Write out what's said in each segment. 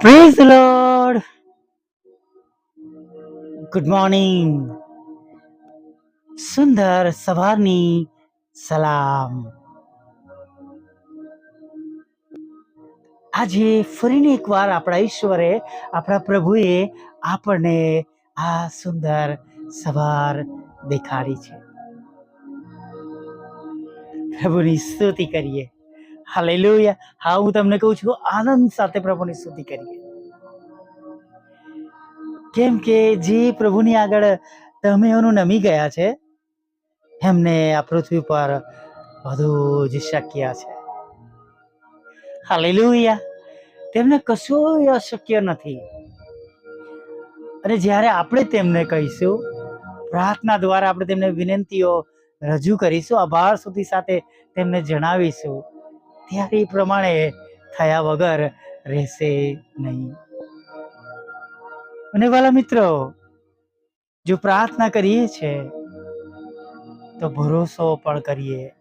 Praise lord good morning સુંદર સવારની સલામ આજે ફરીને એકવાર આપણા ઈશ્વરે, આપણા પ્રભુએ આપણને આ સુંદર સવાર દેખાડી છે. પ્રભુની સ્તુતિ કરીએ. હાલેલુયા. હા, હું તમને કહું છું, આનંદ સાથે પ્રભુની સ્તુતિ કરીએ. કેમ કે જે પ્રભુની આગળ તમે એનું નમી ગયા છે, એમને આ પૃથ્વી પર બધું જ શક્ય છે. હાલેલુયા. તેમને કશું અશક્ય નથી. અને જ્યારે આપણે તેમને કહીશું, પ્રાર્થના દ્વારા આપણે તેમને વિનંતીઓ રજૂ કરીશું, આભાર સુધી સાથે તેમને જણાવીશું ત્યારે એ પ્રમાણે થયા વગર રહેશે નહીં. અને વાલા મિત્રો, જો પ્રાર્થના કરીએ છે, તો ભરોસો પણ કરીએ,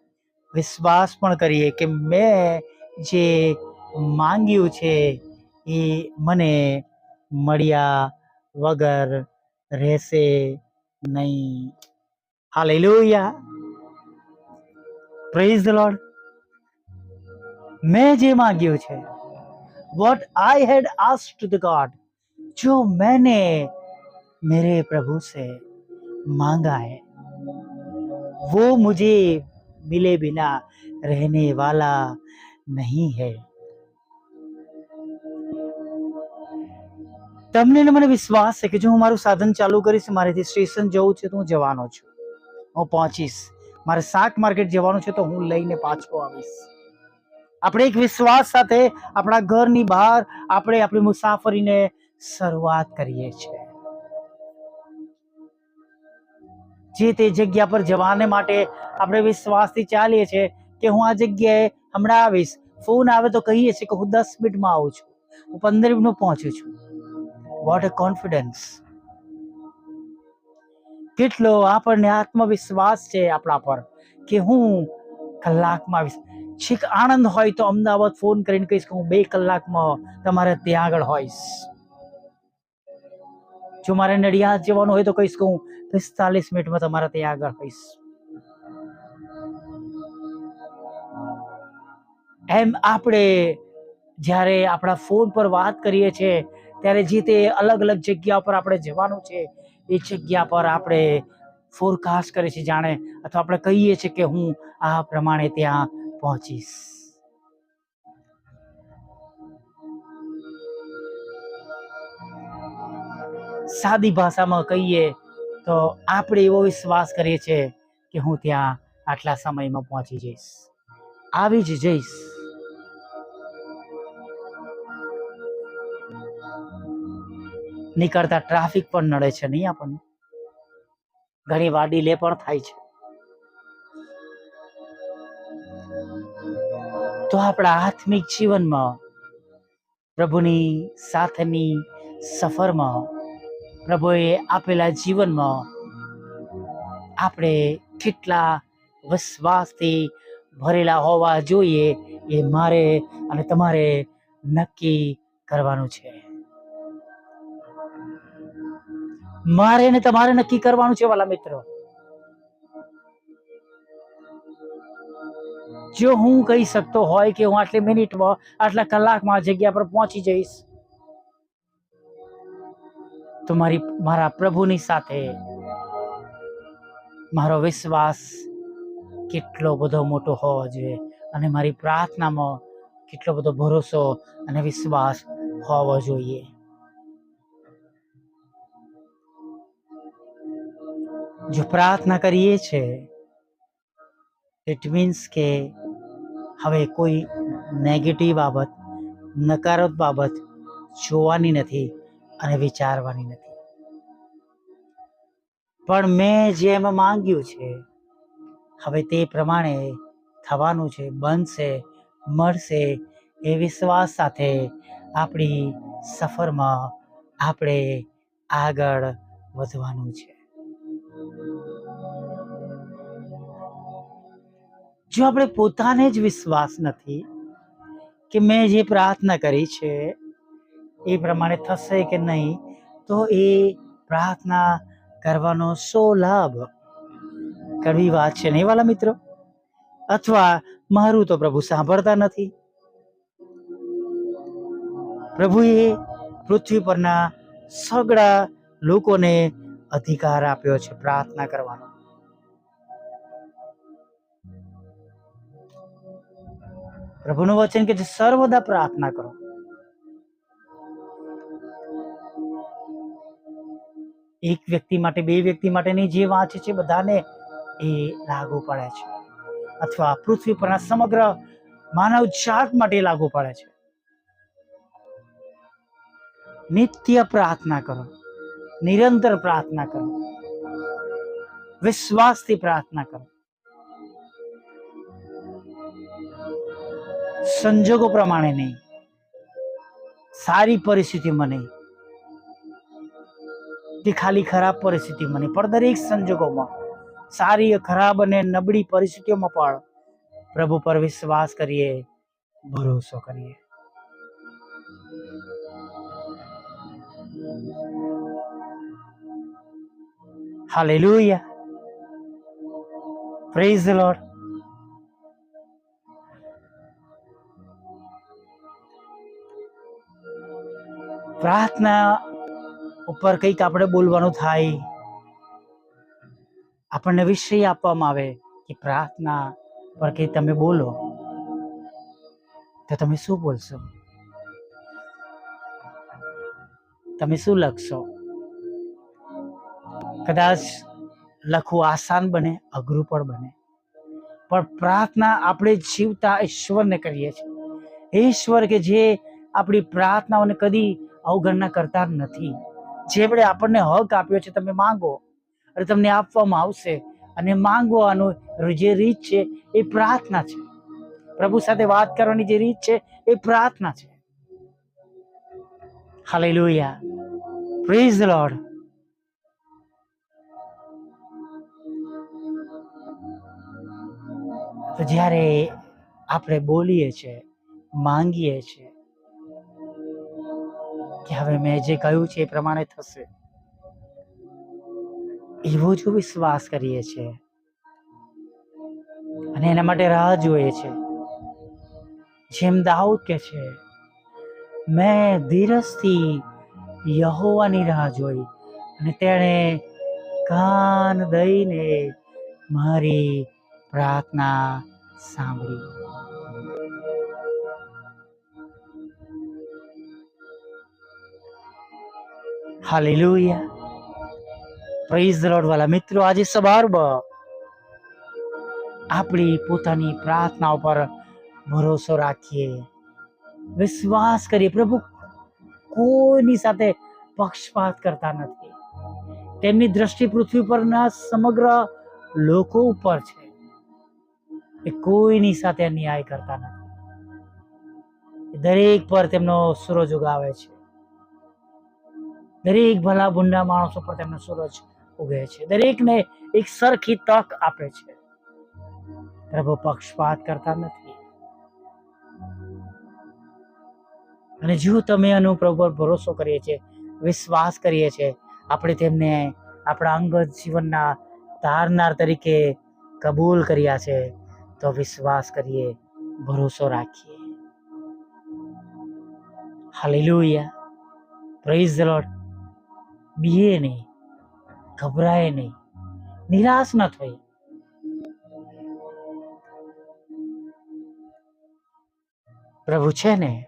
વિશ્વાસ પણ કરીએ કે મેં જે માંગ્યું છે, એ મને મળ્યા વગર રહેશે નહીં. હાલેલુયા. પ્રેઝ ધ લોર્ડ મેં જે માંગ્યું છે. What I had asked the God જો મેને મેરે પ્રભુ સે मांगा है वो मुझे मिले बिना रहने वाला नहीं है તમને મને વિશ્વાસ છે કે જો હું મારું સાધન ચાલુ કરીશ, મારેથી સ્ટેશન જવું છે, તો હું જવાનો છું. હું પહોંચીશ. મારે શાક માર્કેટ જવાનું છે, તો હું લઈને પાછો આવીશ. આપણે એક વિશ્વાસ સાથે આપણા ઘરની બહાર આપણે આપણી મુસાફરીને શરૂઆત કરીએ છીએ. જે તે જગ્યા પર જવાને માટે આપણે વિશ્વાસથી ચાલીએ છીએ કે હું આ જગ્યાએ હમણાં આવીશ, ફોન આવે તો કહીએ છીએ કે હું દસ મિનિટમાં આવું છું, હું પંદર મિનિટમાં પહોંચું છું. વોટ અ કોન્ફિડન્સ કેટલો આપણને આત્મવિશ્વાસ છે આપણા પર કે હું કલાકમાં આવીશ છેક આણંદ હોય તો અમદાવાદ ફોન કરીને કહીશ કે હું બે કલાકમાં તમારે ત્યાં આગળ હોઈશ. જો મારે નડિયાદ જવાનું હોય તો કહીશ કે હું પિસ્તાલીસ મિનિટમાં તમારે ત્યાં આગળ હોઈશ. એમ આપણે જ્યારે આપણા ફોન પર વાત કરીએ છીએ, ત્યારે જે તે અલગ અલગ જગ્યા પર આપણે જવાનું છે, એ જગ્યા પર આપણે ફોરકાસ્ટ કરીએ છીએ, જાણે અથવા આપણે કહીએ છીએ કે હું આ પ્રમાણે ત્યાં પહોંચીશ. સાદી ભાષામાં કહીએ તો આપણે એવો વિશ્વાસ કરીએ છીએ કે હું ત્યાં આટલા સમયમાં પહોંચી જઈશ. આવી જ જઈશ. નીકળતા ટ્રાફિક પણ નડે છે નહીં આપણને. ઘણી વાર ડીલે પણ થાય છે. તો આપણા આત્મિક જીવનમાં, પ્રભુની સાથેની સફરમાં, પ્રભુએ આપેલા જીવનમાં આપણે કેટલા વિશ્વાસથી ભરેલા હોવા જોઈએ એ મારે અને તમારે નક્કી કરવાનું છે. મારે ને તમારે નક્કી કરવાનું છે વાલા મિત્રો. જો હું કહી શકતો હોય કે હું આટલી મિનિટમાં આટલા કલાકમાં જગ્યા પર પહોંચી જઈશ, તો મારી, મારા પ્રભુની સાથે મારો વિશ્વાસ કેટલો બધો મોટો હોવો જોઈએ અને મારી પ્રાર્થનામાં કેટલો બધો ભરોસો અને વિશ્વાસ હોવો જોઈએ. જો પ્રાર્થના કરીએ છીએ ઇટ મીન્સ કે હવે કોઈ નેગેટિવ બાબત, નકારાત્મક બાબત જોવાની નથી અને વિચારવાની નથી. પણ મેં જેમ માંગ્યું છે, હવે તે પ્રમાણે થવાનું છે, બનશે, મળશે એ વિશ્વાસ સાથે આપણી સફરમાં આપણે આગળ વધવાનું છે. જો આપણે પોતાને જ વિશ્વાસ નથી કે મેં જે પ્રાર્થના કરી છે, એ પ્રમાણે થશે કે નહીં, તો એ પ્રાર્થના કરવાનો સો લાભ કરવી વાત છે નહીં વાલા મિત્રો? અથવા મારું તો પ્રભુ સાંભળતા નથી? પ્રભુએ પૃથ્વી પરના સગળા લોકોને અધિકાર આપ્યો છે પ્રાર્થના કરવાનો. પ્રભુનું વચન કે છે સર્વદા પ્રાર્થના કરો. એક વ્યક્તિ માટે, બે વ્યક્તિ માટેની જે વાંચે છે, બધાને એ લાગુ પડે છે. અથવા પૃથ્વી પરના સમગ્ર માનવ જાત માટે લાગુ પડે છે. નિત્ય પ્રાર્થના કરો. નિરંતર પ્રાર્થના કરો. વિશ્વાસથી પ્રાર્થના કરો. સંજોગો પ્રમાણે નહીં. સારી પરિસ્થિતિમાં નહીં તે ખાલી ખરાબ પરિસ્થિતિમાં નહીં પણ દરેક સંજોગોમાં સારી, ખરાબ અને નબળી પરિસ્થિતિઓમાં પણ પ્રભુ પર વિશ્વાસ કરીએ, ભરોસો કરીએ. હાલેલુયા પ્રેઝ the પ્રાર્થના ઉપર કંઈક આપણે બોલવાનું થાય, આપણને વિષય આપવામાં આવે કે પ્રાર્થના પર કંઈ તમે બોલો, તો તમે શું બોલશો? તમે શું લખશો? કદાચ લખવું આસાન બને, અઘરું પણ બને. પણ પ્રાર્થના આપણે જીવતા ઈશ્વરને કરીએ છીએ. ઈશ્વર કે જે આપણી પ્રાર્થનાઓને કદી અવગણના કરતા નથી. જેમણે આપણને હક આપ્યો છે, તમે માંગો અને તમને આપવામાં આવશે અને માંગવાનો જે રીત છે, એ પ્રાર્થના છે. પ્રભુ સાથે વાત કરવાની જે રીત છે, એ પ્રાર્થના છે. હાલેલુયા પ્રેઝ ધ લોર્ડ તો જ્યારે આપણે બોલીએ છીએ, માંગીએ છીએ કે હવે મેં જે કહ્યું છે એ પ્રમાણે થશે. એવો જો વિશ્વાસ કરીએ છીએ અને એના માટે રાહ જોઈએ છે. જેમ દાઉદ કે છે, મેં ધીરજથી યહોવાની રાહ જોઈ અને તેણે કાન દઈને મારી પ્રાર્થના સાંભળી. હાલેલુયા. પ્રેઝ લોર્ડ વાલા મિત્રો, આજે સવારમાં આપણી પોતાની પ્રાર્થના ઉપર ભરોસો રાખીએ. વિશ્વાસ કરીએ. પ્રભુ કોઈની સાથે પક્ષપાત કરતા નથી. તેમની દ્રષ્ટિ પૃથ્વી પરના સમગ્ર લોકો ઉપર છે એ કોઈની સાથે અન્યાય કરતા નથી. દરેક પર તેમનો સૂરજ ઉગાવે છે. દરેક ભલા ભૂંડા માણસો પર તેમનો સૂરજ ઉગે છે. દરેકને એક સરખી તક આપે છે. પ્રભુ પક્ષપાત કરતા નથી. અને જો તમે એનો પ્રભુ પર ભરોસો કરીએ છીએ, વિશ્વાસ કરીએ છીએ, આપણે તેમને આપણા અંગત જીવનના તારનાર તરીકે કબૂલ કર્યા છે, તો વિશ્વાસ કરીએ, ભરોસો રાખીએ. હાલેલુયા પ્રેઝ ધ લોર્ડ બીએ નહીં, ગભરાય નહીં, નિરાશ ન થઈ પ્રભુ છે ને,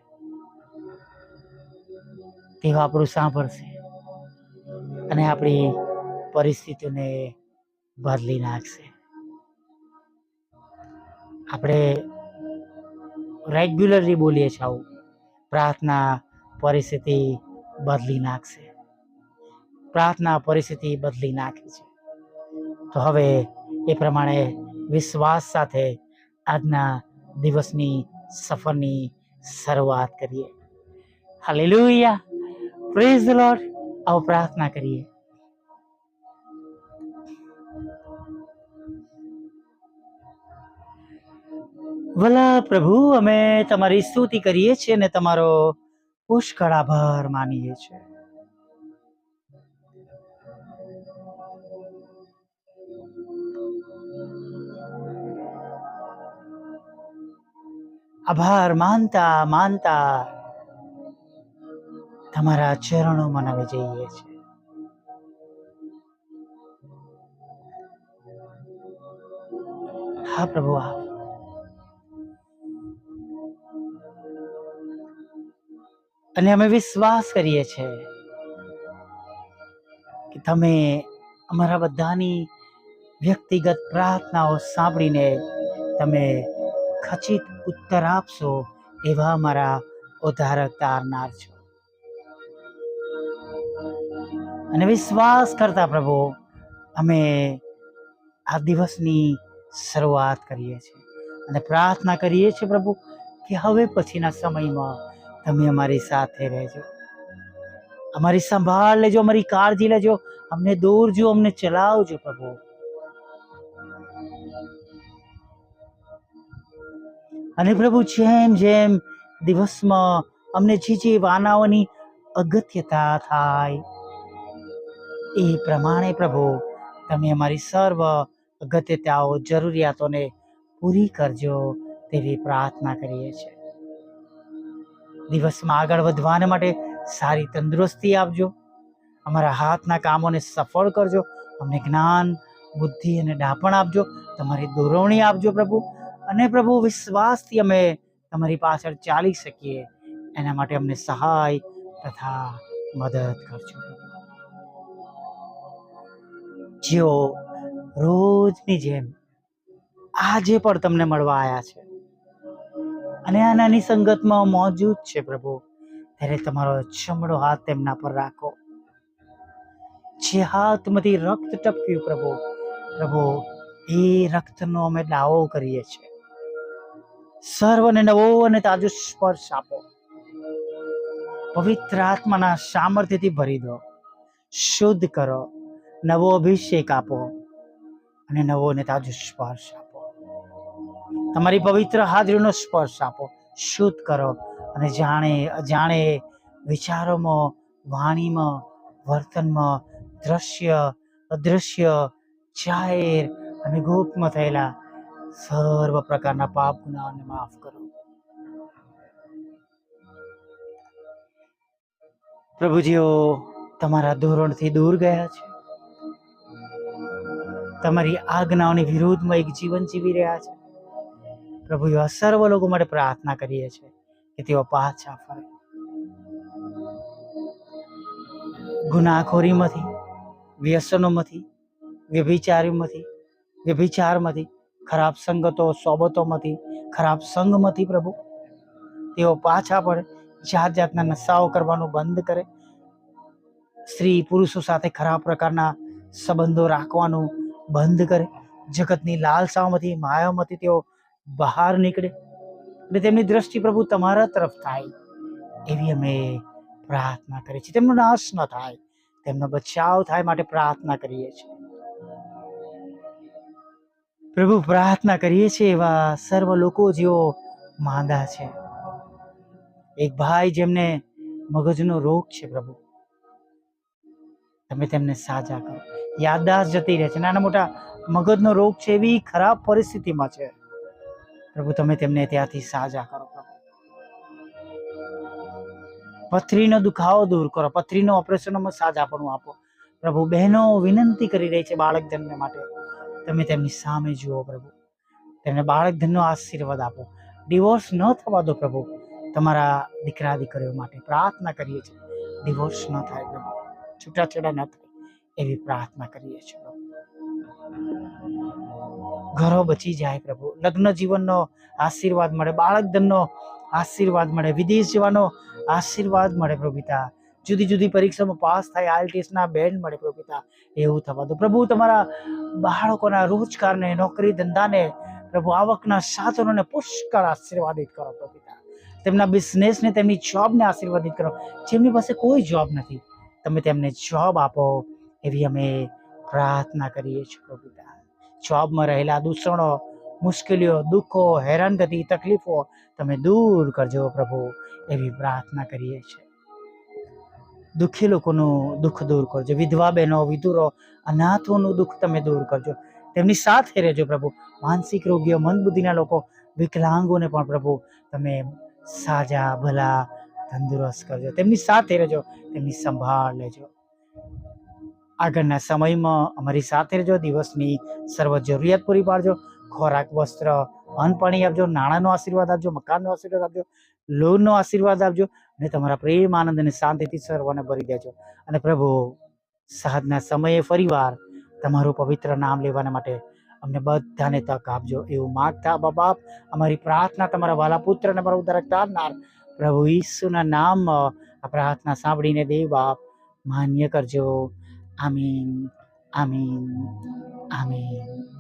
તેઓ આપણું સાંભળશે અને આપણી પરિસ્થિતિને બદલી નાખશે. આપણે રેગ્યુલરલી બોલીએ છીએ આવું. પ્રાર્થના, પરિસ્થિતિ બદલી નાખશે. પ્રાર્થના પરિસ્થિતિ બદલી નાખે છે. તો હવે એ પ્રમાણે વિશ્વાસ સાથે આજના દિવસની સફરની શરૂઆત કરીએ. હાલેલુયા. પ્રેઝ ધ લોર્ડ આવો પ્રાર્થના કરીએ. ભલા પ્રભુ, અમે તમારી સ્તુતિ કરીએ છીએ અને તમારો પુષ્કળ આભાર માનીએ છીએ. આભાર, માનતા માનતા. તમારા ચરણોમાં નવે જઈએ છીએ. હા, પ્રભુ આ અને અમે વિશ્વાસ કરીએ છીએ કે તમે અમારા બધાની વ્યક્તિગત પ્રાર્થનાઓ સાંભળીને તમે ખચિત ઉત્તર આપશો એવા અમારા ઉદ્ધારક તારનાર છો. અને વિશ્વાસ કરતા પ્રભુ, અમે આ દિવસની શરૂઆત કરીએ છીએ. અને પ્રાર્થના કરીએ છીએ પ્રભુ કે હવે પછીના સમયમાં તમે અમારી સાથે રહેજો. અમારી સંભાળ લેજો, અમારી કાળજી લેજો. અમને દોરજો અમને ચલાવજો પ્રભુ. અને પ્રભુ જેમ જેમ દિવસમાં અમને જે જે વાનાઓની અગત્યતા થાય, એ પ્રમાણે પ્રભુ, તમે અમારી સર્વ અગત્યતાઓ, જરૂરિયાતોને પૂરી કરજો તેવી પ્રાર્થના કરીએ છીએ. દિવસમાં આગળ વધવાને માટે સારી તંદુરસ્તી આપજો, અમારા હાથના કામોને સફળ કરજો, અમને જ્ઞાન, બુદ્ધિ અને ડાપણ આપજો, તમારી દોરવણી આપજો પ્રભુ અને પ્રભુ વિશ્વાસથી અમે તમારી પાછળ ચાલી શકીએ. એના માટે અમને સહાય તથા મદદ કરજો. જેઓ રોજની જેમ આજે પણ તમને મળવા આવ્યા છે અને આ નાની સંગતમાં મોજૂદ છે પ્રભુ, ત્યારે તમારો ચમડો હાથ તેમના પર રાખો. જે હાથમાંથી રક્ત ટપક્યું પ્રભુ પ્રભુ, એ રક્તનો અમે દાવો કરીએ છીએ. સર્વને નવો અને તાજો સ્પર્શ આપો. પવિત્ર આત્માના સામર્થ્યથી ભરી દો. શુદ્ધ કરો. નવો અભિષેક આપો અને નવો અને તાજો સ્પર્શ આપો. તમારી પવિત્ર હાજરીનો સ્પર્શ આપો. શુદ્ધ કરો અને જાણે અજાણે વિચારોમાં, વાણીમાં, વર્તનમાં દ્રશ્ય અદૃશ્ય જાહેર અને ગુપ્તમાં થયેલા સર્વ પ્રકારના પાપ ગુનાઓને માફ કરો. પ્રભુજીઓ, તમારા ધોરણથી દૂર ગયા છે. તમારી આજ્ઞાઓની વિરુદ્ધમાં એક જીવન જીવી રહ્યા છે. પ્રભુ એવા સર્વ લોકો માટે પ્રાર્થના કરીએ છીએ કે તેઓ પાછા ફરે. ગુનાખોરીમાંથી, વ્યસનોમાંથી, વ્યભિચારીમાંથી, વ્યભિચારમાંથી ખરાબ સંગતો સોબતોમાંથી, ખરાબ સંઘમાંથી પ્રભુ. તેઓ પાછા પડે, જાત જાતના નશાઓ કરવાનું બંધ કરે. સ્ત્રી પુરુષો સાથે ખરાબ પ્રકારના સંબંધો રાખવાનું બંધ કરે. જગતની લાલસાઓમાંથી માયામાંથી તેઓ બહાર નીકળે. અને તેમની દ્રષ્ટિ પ્રભુ તમારા તરફ થાય. એવી અમે પ્રાર્થના કરીએ છીએ. તેમનો નાશ ન થાય. તેમનો બચાવ થાય માટે પ્રાર્થના કરીએ છીએ. પ્રભુ, પ્રાર્થના કરીએ છીએ એવા સર્વ લોકો જેઓ માંદા છે. એક ભાઈ જેમને મગજનો રોગ છે પ્રભુ. તમે તેમને સાજા કરો. યાદદાસ્ત જતી રહે છે. નાના મોટા મગજનો રોગ છે એવી ખરાબ પરિસ્થિતિમાં છે. પ્રભુ, તમે તેમને ત્યાંથી સાજા કરો પ્રભુ. પથરીનો દુખાવો દૂર કરો. પથરીનો ઓપરેશનમાં સાજાપણું આપો. પ્રભુ, બહેનો વિનંતી કરી રહી છે બાળક જન્મ માટે. તમે તેમની સામે જુઓ પ્રભુ. તેમને બાળક ધનનો આશીર્વાદ આપો. ડિવોર્સ ન થવા દો પ્રભુ. તમારા દીકરા દીકરીઓ માટે પ્રાર્થના કરીએ છીએ. ડિવોર્સ ન થાય પ્રભુ. છૂટાછેડા ન થાય એવી પ્રાર્થના કરીએ છીએ પ્રભુ. ઘરો બચી જાય પ્રભુ. લગ્ન જીવનનો આશીર્વાદ મળે. બાળક ધનનો આશીર્વાદ મળે. વિદેશ જવાનો આશીર્વાદ મળે પ્રભુ પિતા. જુદી જુદી પરીક્ષામાં પાસ થાય IELTS ના બેન્ડ મળે પ્રભુ પિતા એવું થવા દો. પ્રભુ, તમારા બાળકોના રોજગારને, નોકરી ધંધાને, પ્રભુ, આવકના સાધનોને પુષ્કળ આશીર્વાદિત કરો પ્રભુ પિતા તેમના બિઝનેસને, તેમની જોબને આશીર્વાદિત કરો. જેમની પાસે કોઈ જોબ નથી, તમે તેમને જોબ આપો એવી અમે પ્રાર્થના કરીએ છીએ પ્રભુ પિતા જોબમાં રહેલા દૂષણો, મુશ્કેલીઓ, દુઃખો, હેરાનગતિ, તકલીફો તમે દૂર કરજો પ્રભુ, એવી પ્રાર્થના કરીએ છીએ. દુઃખી લોકોનું દુઃખ દૂર કરજો. વિધવા બહેનો, વિધુરો, અનાથોનું દુઃખ તમે દૂર કરજો. તેમની સાથે રહેજો પ્રભુ. માનસિક રોગીઓ મંદબુદ્ધિના લોકો, વિકલાંગોને પણ પ્રભુ તમે સાજા, ભલા, તંદુરસ્ત કરજો. તેમની સાથે રહેજો, તેમની સંભાળ લેજો. આગળના સમયમાં અમારી સાથે રહેજો, દિવસની સર્વ જરૂરિયાત પૂરી પાડજો. ખોરાક, વસ્ત્ર અન્ન પાણી આપજો, નાણાંનો આશીર્વાદ આપજો, મકાનનો આશીર્વાદ આપજો, લોનનો આશીર્વાદ આપજો. અને તમારા પ્રેમ, આનંદ અને શાંતિથી સર્વને ભરી દેજો. અને પ્રભુ, સાંજના સમયે ફરીવાર તમારું પવિત્ર નામ લેવાના માટે અમને બધાને તક આપજો. એવું માગતા બાપ, અમારી પ્રાર્થના તમારા વાલા પુત્ર અને મારા ઉદ્ધારક તારનાર પ્રભુ ઈસુના નામમાં આ પ્રાર્થના સાંભળીને દેવ બાપ, માન્ય કરજો. આમીન આમીન આમીન.